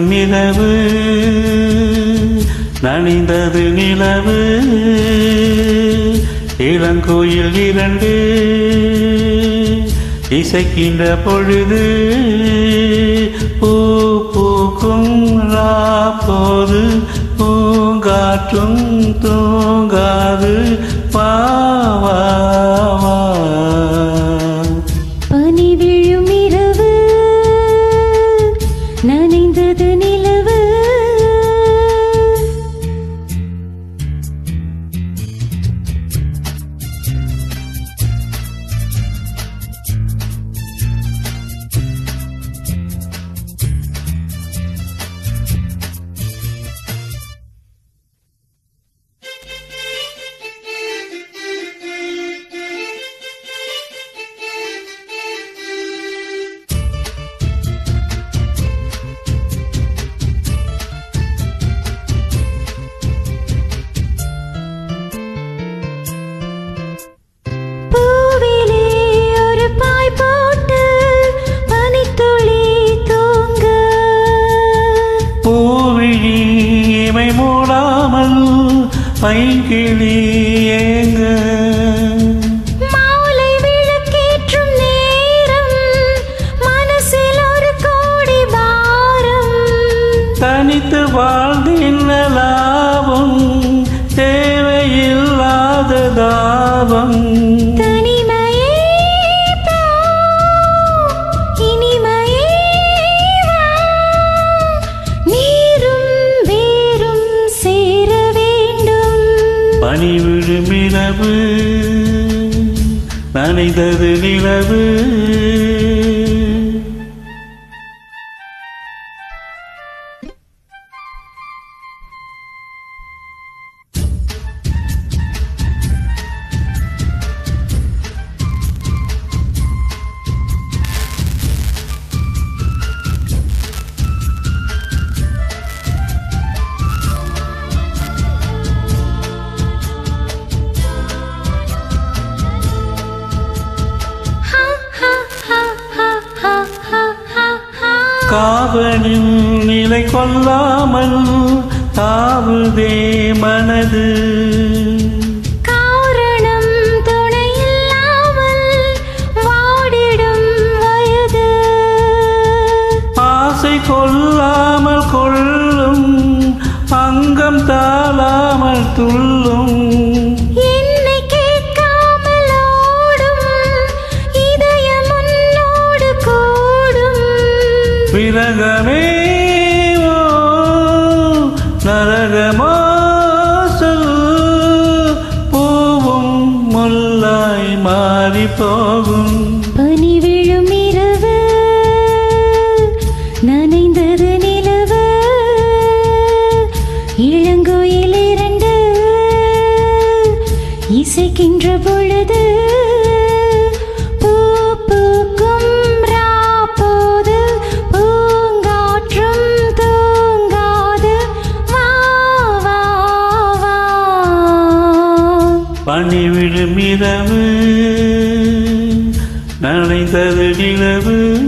பனி விழும் இரவு நனைந்தது நிலவு. இளங்கோயில் இரண்டு இசைக்கின்ற பொழுது பூ பூக்கும் போது பூங்காற்றும் தூங்காது. பாவா பனி விழும் இரவு பைங்கிளி ஏங்க. மாலை விளக்கேற்றும் நேரம் மனசில் ஒரு கோடி பாரம். தனித்து வாழ்ந்தின்ன லாபம் தேவையில்லாத தாபம். பனி விழும் இரவு நனைந்தது நிலவு. காவலின் நிலை கொள்ளாமல் தாவுதே மனது. காரணம் துணையில்லாமல் வாடிடும் வயது. ஆசை கொள்ளாமல் கொள்ளும் அங்கம் தாழாமல் துள்ளும் விரகமே ஓ, நரகமோ முல்லாய் மாறி போகும். பனி விழும் இரவு நனைந்தது நிலவு இளங்கோயில் இரண்டு இசைக்கின்ற பொழுது விழும் நனைந்தது நிலவு.